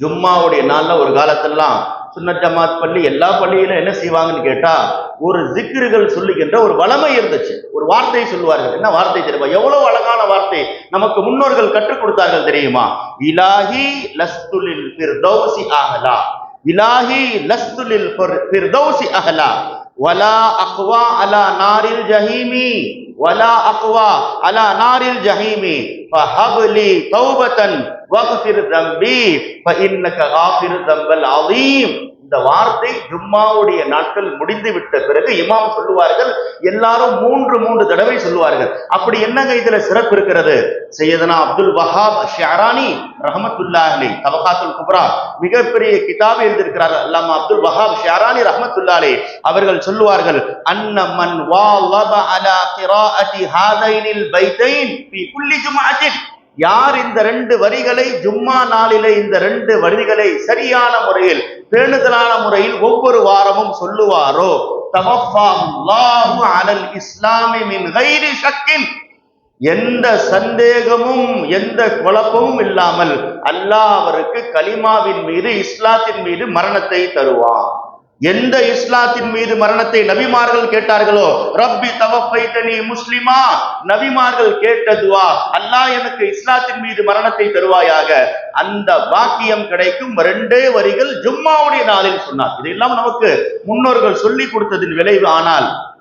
ஜும்மாவுடைய நாள்ல ஒரு காலத்தெல்லாம் சுன்னத் ஜமாத் பள்ளி எல்லா பள்ளியிலும் என்ன செய்வாங்கன்னு கேட்டா ஒரு ஜிக்ருகள் சொல்லுகின்ற ஒரு வளமை இருந்துச்சு. ஒரு வார்த்தையை சொல்லுவார்கள். என்ன வார்த்தை தெரியுமா? எவ்வளவு அழகான வார்த்தை. நமக்கு முன்னோர்கள் கற்றுக் கொடுத்தார்கள் தெரியுமா? இலாஹி லஸ்துலில் ஃபிர்தௌசி அஹலா. இலாஹி லஸ்துலில் ஃபிர்தௌசி அஹலா. வலா அக்வா அலா நாரில் ஜஹீமி. வலா அக்வா அலா நாரில் ஜஹீமி. ஃபஹப்லி தௌபதன் வக்ஃபிர் தம்பி ஃபஇன்னக தம்பல் அதீம் இந்த வார்த்தை ஜும்மாவுடைய நாட்கள் முடிந்து விட்ட பிறகு இமாம் சொல்லுவார்கள் எல்லாரும் மூன்று மூன்று தடவை சொல்லுவார்கள். அப்படி என்னங்க இதுல சிறப்பு இருக்கிறது? சையதனா அப்துல் வஹாப் ஷியாரானி ரஹமத்துல்லாஹி தவகாத்துல் குப்ரா மிகப்பெரிய கிதாப் எழுதியிருக்கிறார் அல்லாம அப்துல் வஹாப் ஷாரானி ரஹமத்துல்லாலே அவர்கள் சொல்லுவார்கள் அன்னமன் வா லப அலா கிராஅதி ஹாதைனில் பைதைன் ஃபி குல்லி ஜும்அத்தின். யார் இந்த ரெண்டு வரிகளை ஜும்மா நாளிலே இந்த ரெண்டு வரிகளை சரியான முறையில் பேணுதலான முறையில் ஒவ்வொரு வாரமும் சொல்லுவாரோ? தவஃபாஹுல்லாஹு அலல் எந்த சந்தேகமும் எந்த குழப்பமும் இல்லாமல் அல்லாஹ் அவருக்கு கலிமாவின் மீது இஸ்லாத்தின் மீது மரணத்தை தருவான். எந்த இஸ்லாத்தின் மீது மரணத்தை நபிமார்கள் கேட்டார்களோ ரப்பி தவப்பைத்தனி முஸ்லிமா? நபிமார்கள் கேட்டதுவா அல்லாஹ் எனக்கு இஸ்லாத்தின் மீது மரணத்தை தருவாயாக. அந்த பாக்கியம் கிடைக்கும். ரெண்டே வரிகள் ஜும்மாவுடைய நாளில் சொன்னார். இதெல்லாம் நமக்கு முன்னோர்கள் சொல்லி கொடுத்ததின் விளைவு. ஆனால்